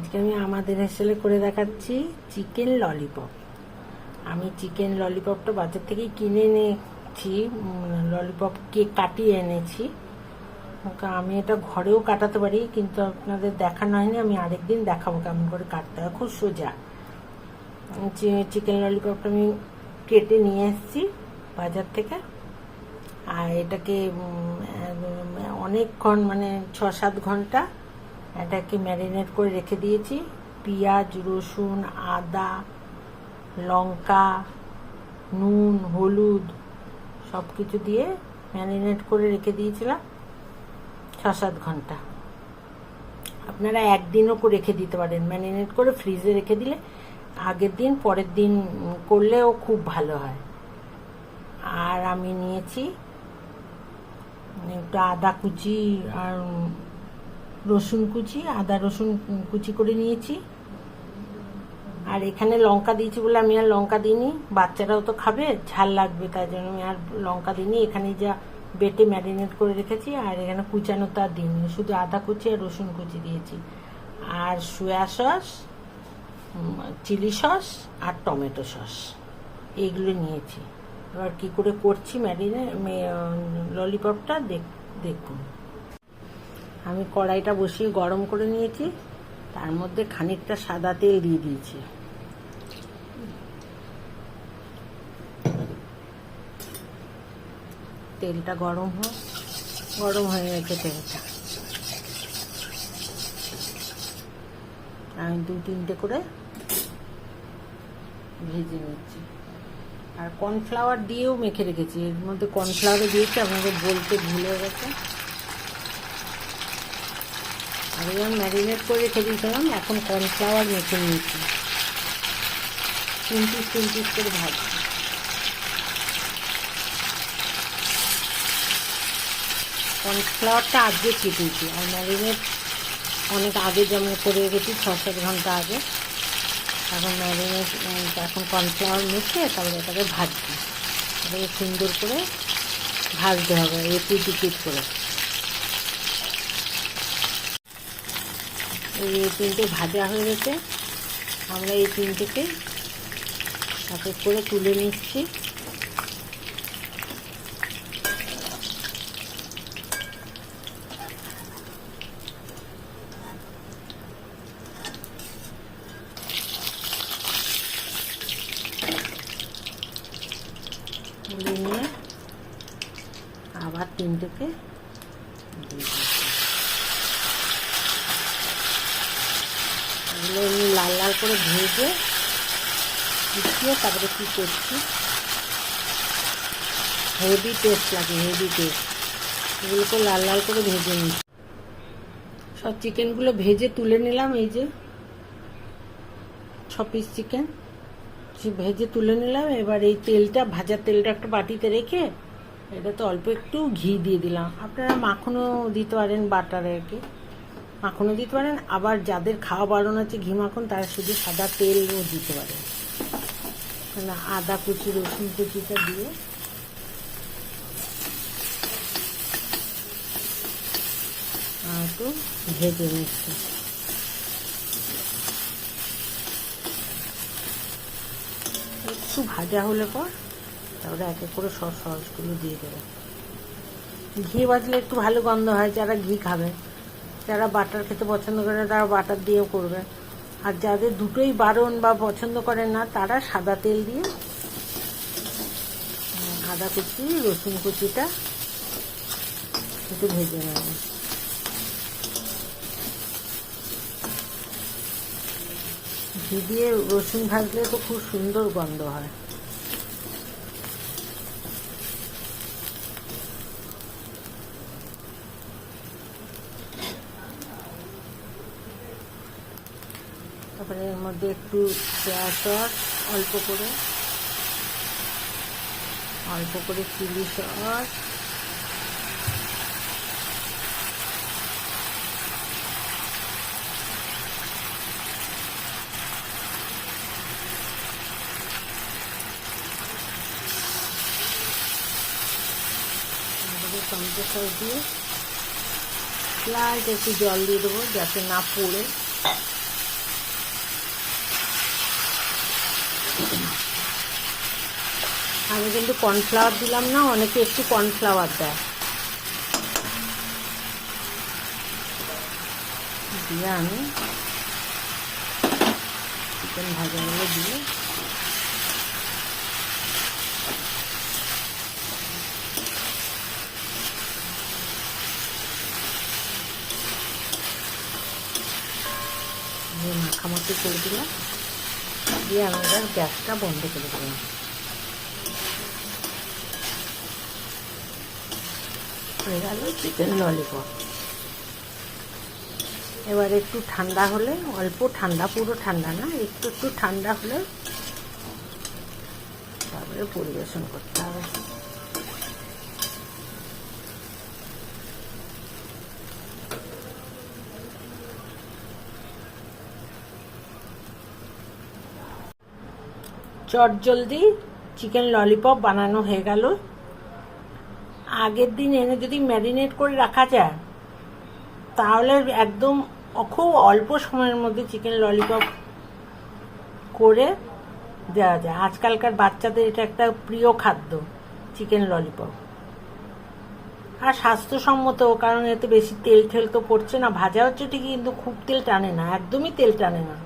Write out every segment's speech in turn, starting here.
আজকে আমি আমাদের হেসেলে করে দেখাচ্ছি চিকেন ললিপপ। আমি চিকেন ললিপপটা বাজার থেকেই কিনে এনেছি, ললিপপ কেক কাটিয়ে এনেছি। আমি এটা ঘরেও কাটাতে পারি, কিন্তু আপনাদের দেখানো হয়নি, আমি আরেকদিন দেখাবো কেমন করে কাটতে হয়। খুব সোজা। চিকেন ললিপপটা আমি কেটে নিয়ে এসেছি বাজার থেকে। আর এটাকে অনেকক্ষণ মানে ছ সাত ঘণ্টা এটাকে ম্যারিনেট করে রেখে দিয়েছি। পেঁয়াজ, রসুন, আদা, লঙ্কা, নুন, হলুদ সব কিছু দিয়ে ম্যারিনেট করে রেখে দিয়েছিলাম ছ সাত ঘণ্টা। আপনারা একদিনও রেখে দিতে পারেন। ম্যারিনেট করে ফ্রিজে রেখে দিলে আগের দিন, পরের দিন করলেও খুব ভালো হয়। আর আমি নিয়েছি একটু আদা কুচি আর রসুন কুচি, আদা রসুন কুচি করে নিয়েছি। আর এখানে লঙ্কা দিয়েছি বলে আমি আর লঙ্কা দিইনি। বাচ্চারাও তো খাবে, ঝাল লাগবে তাই জন্য আমি আর লঙ্কা দিইনি। এখানে যা বেটে ম্যারিনেট করে রেখেছি, আর এখানে কুচানো তো আর দিইনি। শুধু আদা কুচি আর রসুন কুচি দিয়েছি। আর সোয়া সস চিলি সস আর টমেটো সস, এইগুলো নিয়েছি। এবার কী করে করছি ম্যারিনে ললিপপটা দেখ দেখুন। আমি কড়াইটা বসিয়ে গরম করে নিয়েছি। তার মধ্যে খানিকটা সাদা তেল দিয়ে দিয়েছি। তেলটা গরম হোক গরম হয়ে গেছে তেলটা। আমি দু তিনটে করে ভেজে নিচ্ছি। আর কর্নফ্লাওয়ার দিয়েও মেখে রেখেছি। এর মধ্যে কর্নফ্লাওয়ারও দিয়েছি, আপনাদের বলতে ভুলে গেছে। আগে ম্যারিনেট করে রেখে দিয়েছিলাম এখন কর্নফ্লাওয়ার মেখে নিয়েছি। তিন পিস তিন পিস করে ভাজছি। কর্নফ্লাওয়ারটা আজকে কেটেছি আর ম্যারিনেট অনেক আগে যেমন করে রেখেছি ছ সাত ঘণ্টা আগে। এখন ম্যারিনেট এখন কর্নফ্লাওয়ার মেখে তারপরে এটাকে ভাজছি। এটাকে সুন্দর করে ভাজতে হবে এপিট পিট করে। এই তিনটে ভাজা হয়ে গেছে। আমরা এই তিনটেকে এক করে তুলে নিচ্ছি। নিয়ে আবার তিনটেকে দিয়ে এগুলো লাল লাল করে ভেজে উঠিয়ে তারপরে কী করছি? হেভি টেস্ট লাগে হেভি টেস্ট এগুলোকে লাল লাল করে ভেজে নিচ্ছি। সব চিকেনগুলো ভেজে তুলে নিলাম, এই যে ছ পিস চিকেন ভেজে তুলে নিলাম, এবার এই তেলটা, ভাজা তেলটা একটা বাটিতে রেখে এটাতে অল্প একটু ঘি দিয়ে দিলাম। আপনারা মাখনও দিতে পারেন বাটারে আর কি। মাখনও দিতে পারেন, আবার যাদের খাওয়া বারণ আছে ঘি মাখন, তারা শুধু সাদা তেলও দিতে পারেন। মানে আদা কুচি, রসুন কুচিটা দিয়ে। একটু ভেজে নিচ্ছি। একটু ভাজা হলে পর তারপরে এক এক করে সস সসগুলো দিয়ে দেবে ঘি বাজলে একটু ভালো গন্ধ হয়, যারা ঘি খাবে। যারা বাটার খেতে পছন্দ করে তারা বাটার দিয়েও করবে। আর যাদের দুটোই বারণ বা পছন্দ করে না তারা সাদা তেল দিয়ে উম, আদা কুচি রসুন কুচিটা একটু ভেজে নেবে। ঘি দিয়ে রসুন ভাজলে তো খুব সুন্দর গন্ধ হয়। তারপরে এর মধ্যে একটু সোয়া সস অল্প করে অল্প করে চিলি সস। টমেটো সস দিয়ে লাইট একটু জল দিয়ে দেবো যাতে না পড়ে। আমি কিন্তু কর্নফ্লাওয়ার দিলাম না, অনেকে একটু কর্নফ্লাওয়ার দেয়। দিয়ে আমি চিকেন ভাজাগুলো দিয়ে মাখামাখি করে দিলাম। দিয়ে আমাদের গ্যাসটা বন্ধ করে দিলাম। হয়ে গেল চিকেন ললিপপ এবার একটু ঠান্ডা হলে, অল্প ঠান্ডা, পুরো ঠান্ডা না, একটু একটু ঠান্ডা হলে তারপরে পরিবেশন করতে হবে। চট জলদি চিকেন ললিপপ বানানো হয়ে গেল। আগের দিন এনে যদি ম্যারিনেট করে রাখা যায়, তাহলে একদম খুব অল্প সময়ের মধ্যে চিকেন ললিপপ করে দেওয়া যায়। আজকালকার বাচ্চাদের এটা একটা প্রিয় খাদ্য, চিকেন ললিপপ। আর স্বাস্থ্যসম্মত, কারণ এতে বেশি তেল ঠেল তো পড়ছে না। ভাজা হচ্ছে ঠিকই, কিন্তু খুব তেল টানে না, একদমই তেল টানে না।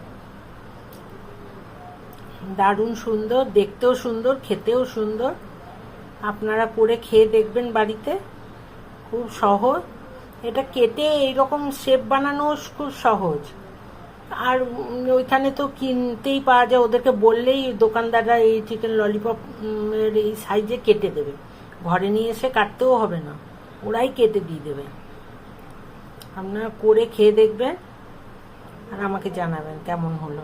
দারুণ সুন্দর, দেখতেও সুন্দর, খেতেও সুন্দর। আপনারা করে খেয়ে দেখবেন বাড়িতে। খুব সহজ। এটা কেটে এইরকম শেপ বানানো খুব সহজ। আর ওইখানে তো কিনতেই পাওয়া যায়। ওদেরকে বললেই দোকানদাররা এই চিকেন ললিপপ এর এই সাইজে কেটে দেবে। ঘরে নিয়ে এসে কাটতেও হবে না। ওরাই কেটে দিয়ে দেবে। আপনারা করে খেয়ে দেখবেন। আর আমাকে জানাবেন কেমন হলো।